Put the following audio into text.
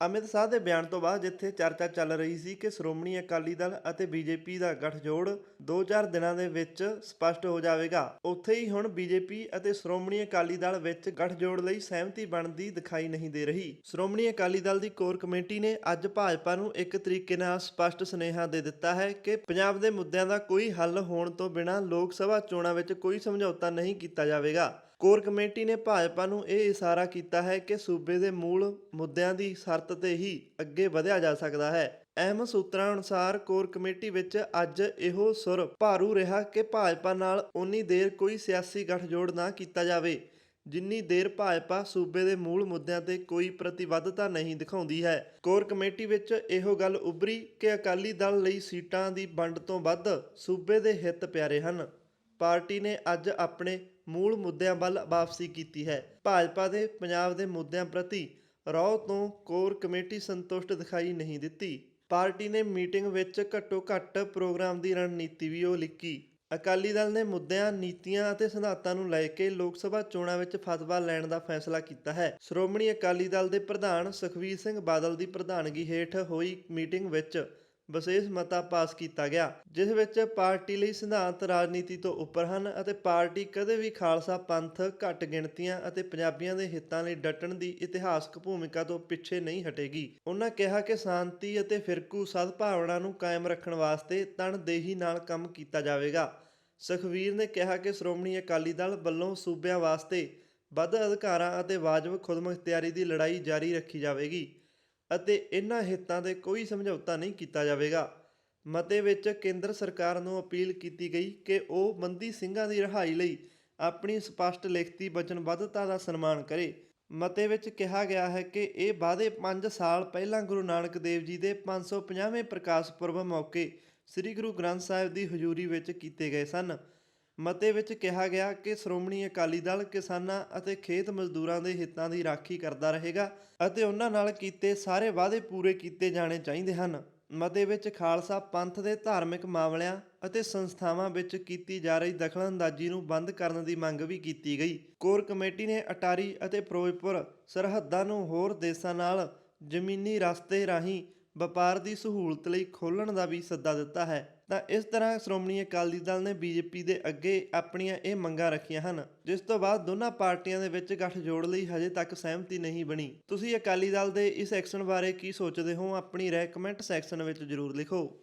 ਅਮਿਤ ਸ਼ਾਹ ਦੇ ਬਿਆਨ ਤੋਂ ਬਾਅਦ ਜਿੱਥੇ ਚਰਚਾ ਚੱਲ ਰਹੀ ਸੀ ਕਿ ਸ਼੍ਰੋਮਣੀ ਅਕਾਲੀ ਦਲ ਅਤੇ ਬੀਜੇਪੀ ਦਾ ਗਠਜੋੜ 2-4 ਦਿਨਾਂ ਦੇ ਵਿੱਚ ਸਪਸ਼ਟ ਹੋ ਜਾਵੇਗਾ। ਉੱਥੇ ਹੀ ਹੁਣ ਬੀਜੇਪੀ ਅਤੇ ਸ਼੍ਰੋਮਣੀ ਅਕਾਲੀ ਦਲ ਵਿੱਚ ਗਠਜੋੜ ਲਈ ਸਹਿਮਤੀ ਬਣਦੀ ਦਿਖਾਈ ਨਹੀਂ ਦੇ ਰਹੀ। ਸ਼੍ਰੋਮਣੀ ਅਕਾਲੀ ਦਲ ਦੀ ਕੋਰ ਕਮੇਟੀ ਨੇ ਅੱਜ ਭਾਜਪਾ ਨੂੰ ਇੱਕ ਤਰੀਕੇ ਨਾਲ ਸਪਸ਼ਟ ਸੁਨੇਹਾ ਦੇ ਦਿੱਤਾ ਹੈ ਕਿ ਪੰਜਾਬ ਦੇ ਮੁੱਦਿਆਂ ਦਾ ਕੋਈ ਹੱਲ ਹੋਣ ਤੋਂ ਬਿਨਾਂ ਲੋਕ ਸਭਾ ਚੋਣਾਂ ਵਿੱਚ ਕੋਈ ਸਮਝੌਤਾ ਨਹੀਂ ਕੀਤਾ ਜਾਵੇਗਾ। ਕੋਰ ਕਮੇਟੀ ਨੇ ਭਾਜਪਾ ਨੂੰ ਇਹ ਇਸ਼ਾਰਾ ਕੀਤਾ ਹੈ ਕਿ ਸੂਬੇ ਦੇ ਮੂਲ ਮੁੱਦਿਆਂ ਦੀ ਸ਼ਰਤ ਤੇ ਹੀ ਅੱਗੇ ਵਧਿਆ ਜਾ ਸਕਦਾ ਹੈ। ਅਹਿਮ ਸੂਤਰਾਂ ਅਨੁਸਾਰ ਕੋਰ ਕਮੇਟੀ ਵਿੱਚ ਅੱਜ ਇਹੋ ਸੁਰ ਭਾਰੂ ਰਿਹਾ ਕਿ ਭਾਜਪਾ ਨਾਲ ਉਨੀ ਦੇਰ ਕੋਈ ਸਿਆਸੀ ਗਠਜੋੜ ਨਾ ਕੀਤਾ ਜਾਵੇ, ਜਿੰਨੀ ਦੇਰ ਭਾਜਪਾ ਸੂਬੇ ਦੇ ਮੂਲ ਮੁੱਦਿਆਂ ਤੇ ਕੋਈ ਪ੍ਰਤੀਬੱਧਤਾ ਨਹੀਂ ਦਿਖਾਉਂਦੀ ਹੈ। ਕੋਰ ਕਮੇਟੀ ਵਿੱਚ ਇਹੋ ਗੱਲ ਉੱਭਰੀ ਕਿ ਅਕਾਲੀ ਦਲ ਲਈ ਸੀਟਾਂ ਦੀ ਵੰਡ ਤੋਂ ਵੱਧ ਸੂਬੇ ਦੇ ਹਿੱਤ ਪਿਆਰੇ ਹਨ। ਪਾਰਟੀ ਨੇ ਅੱਜ ਆਪਣੇ ਮੂਲ ਮੁੱਦਿਆਂ ਵੱਲ ਵਾਪਸੀ ਕੀਤੀ ਹੈ। ਭਾਜਪਾ ਦੇ ਪੰਜਾਬ ਦੇ ਮੁੱਦਿਆਂ ਪ੍ਰਤੀ ਰੌ ਤੋਂ ਕੋਰ ਕਮੇਟੀ ਸੰਤੁਸ਼ਟ ਦਿਖਾਈ ਨਹੀਂ ਦਿੱਤੀ। ਪਾਰਟੀ ਨੇ ਮੀਟਿੰਗ ਵਿੱਚ ਘੱਟੋ ਘੱਟ ਪ੍ਰੋਗਰਾਮ ਦੀ ਰਣਨੀਤੀ ਵੀ ਉਹ ਲਿਖੀ। ਅਕਾਲੀ ਦਲ ਨੇ ਮੁੱਦਿਆਂ, ਨੀਤੀਆਂ ਅਤੇ ਸਿਧਾਂਤਾਂ ਨੂੰ ਲੈ ਕੇ ਲੋਕ ਸਭਾ ਚੋਣਾਂ ਵਿੱਚ ਫਤਵਾ ਲੈਣ ਦਾ ਫੈਸਲਾ ਕੀਤਾ ਹੈ। ਸ਼੍ਰੋਮਣੀ ਅਕਾਲੀ ਦਲ ਦੇ ਪ੍ਰਧਾਨ ਸੁਖਵੀਰ ਸਿੰਘ ਬਾਦਲ ਦੀ ਪ੍ਰਧਾਨਗੀ ਹੇਠ ਹੋਈ ਮੀਟਿੰਗ ਵਿੱਚ ਵਿਸ਼ੇਸ਼ ਮਤਾ ਪਾਸ ਕੀਤਾ ਗਿਆ, ਜਿਸ ਵਿੱਚ ਪਾਰਟੀ ਲਈ ਸਿਧਾਂਤ ਰਾਜਨੀਤੀ ਤੋਂ ਉੱਪਰ ਹਨ ਅਤੇ ਪਾਰਟੀ ਕਦੇ ਵੀ ਖਾਲਸਾ ਪੰਥ ਘੱਟ ਗਿਣਤੀਆਂ ਅਤੇ ਪੰਜਾਬੀਆਂ ਦੇ ਹਿੱਤਾਂ ਲਈ ਡਟਣ ਦੀ ਇਤਿਹਾਸਕ ਭੂਮਿਕਾ ਤੋਂ ਪਿੱਛੇ ਨਹੀਂ ਹਟੇਗੀ। ਉਹਨਾਂ ਕਿਹਾ ਕਿ ਸ਼ਾਂਤੀ ਅਤੇ ਫਿਰਕੂ ਸਦਭਾਵਨਾ ਨੂੰ ਕਾਇਮ ਰੱਖਣ ਵਾਸਤੇ ਤਨਦੇਹੀ ਨਾਲ ਕੰਮ ਕੀਤਾ ਜਾਵੇਗਾ। ਸੁਖਵੀਰ ਨੇ ਕਿਹਾ ਕਿ ਸ਼੍ਰੋਮਣੀ ਅਕਾਲੀ ਦਲ ਵੱਲੋਂ ਸੂਬਿਆਂ ਵਾਸਤੇ ਵੱਧ ਅਧਿਕਾਰਾਂ ਅਤੇ ਵਾਜਬ ਖੁਦਮੁਖਤਿਆਰੀ ਦੀ ਲੜਾਈ ਜਾਰੀ ਰੱਖੀ ਜਾਵੇਗੀ। ਅਤੇ ਇਹਨਾਂ ਹਿੱਤਾਂ ਤੇ ਕੋਈ ਸਮਝੌਤਾ ਨਹੀਂ ਕੀਤਾ ਜਾਵੇਗਾ। ਮਤੇ ਵਿੱਚ ਕੇਂਦਰ ਸਰਕਾਰ ਨੂੰ ਅਪੀਲ ਕੀਤੀ ਗਈ ਕਿ ਉਹ ਬੰਦੀ ਸਿੰਘਾਂ ਦੀ ਰਿਹਾਈ ਲਈ ਆਪਣੀ ਸਪਸ਼ਟ ਲਿਖਤੀ ਵਚਨਬੱਧਤਾ ਦਾ ਸਨਮਾਨ ਕਰੇ। ਮਤੇ ਵਿੱਚ ਕਿਹਾ ਗਿਆ ਹੈ ਕਿ ਇਹ ਵਾਅਦੇ 5 ਸਾਲ ਪਹਿਲਾਂ ਗੁਰੂ ਨਾਨਕ ਦੇਵ ਜੀ ਦੇ 550ਵੇਂ ਪ੍ਰਕਾਸ਼ ਪੁਰਬ ਮੌਕੇ ਸ੍ਰੀ ਗੁਰੂ ਗ੍ਰੰਥ ਸਾਹਿਬ ਦੀ ਹਜ਼ੂਰੀ ਵਿੱਚ ਕੀਤੇ ਗਏ ਸਨ। ਮਤੇ ਵਿੱਚ ਕਿਹਾ ਗਿਆ ਕਿ ਸ਼੍ਰੋਮਣੀ ਅਕਾਲੀ ਦਲ ਕਿਸਾਨਾਂ ਅਤੇ ਖੇਤ ਮਜ਼ਦੂਰਾਂ ਦੇ ਹਿੱਤਾਂ ਦੀ ਰਾਖੀ ਕਰਦਾ ਰਹੇਗਾ ਅਤੇ ਉਹਨਾਂ ਨਾਲ ਕੀਤੇ ਸਾਰੇ ਵਾਅਦੇ ਪੂਰੇ ਕੀਤੇ ਜਾਣੇ ਚਾਹੀਦੇ ਹਨ। ਮਤੇ ਵਿੱਚ ਖਾਲਸਾ ਪੰਥ ਦੇ ਧਾਰਮਿਕ ਮਾਮਲਿਆਂ ਅਤੇ ਸੰਸਥਾਵਾਂ ਵਿੱਚ ਕੀਤੀ ਜਾ ਰਹੀ ਦਖਲਅੰਦਾਜ਼ੀ ਨੂੰ ਬੰਦ ਕਰਨ ਦੀ ਮੰਗ ਵੀ ਕੀਤੀ ਗਈ। ਕੋਰ ਕਮੇਟੀ ਨੇ ਅਟਾਰੀ ਅਤੇ ਫਿਰੋਜ਼ਪੁਰ ਸਰਹੱਦਾਂ ਨੂੰ ਹੋਰ ਦੇਸ਼ਾਂ ਨਾਲ ਜ਼ਮੀਨੀ ਰਸਤੇ ਰਾਹੀਂ ਵਪਾਰ ਦੀ ਸਹੂਲਤ ਲਈ ਖੋਲ੍ਹਣ ਦਾ ਵੀ ਸੱਦਾ ਦਿੱਤਾ ਹੈ। ਤਾਂ ਇਸ ਤਰ੍ਹਾਂ ਸ਼੍ਰੋਮਣੀ ਅਕਾਲੀ ਦਲ ਨੇ ਬੀਜੇਪੀ ਦੇ ਅੱਗੇ ਆਪਣੀਆਂ ਇਹ ਮੰਗਾਂ ਰੱਖੀਆਂ ਹਨ, ਜਿਸ ਤੋਂ ਬਾਅਦ ਦੋਨਾਂ ਪਾਰਟੀਆਂ ਦੇ ਵਿੱਚ ਗੱਠਜੋੜ ਲਈ ਹਜੇ ਤੱਕ ਸਹਿਮਤੀ ਨਹੀਂ ਬਣੀ। ਤੁਸੀਂ ਅਕਾਲੀ ਦਲ ਦੇ ਇਸ ਐਕਸ਼ਨ ਬਾਰੇ ਕੀ ਸੋਚਦੇ ਹੋ? ਆਪਣੀ ਰਾਏ ਕਮੈਂਟ ਸੈਕਸ਼ਨ ਵਿੱਚ ਜ਼ਰੂਰ ਲਿਖੋ।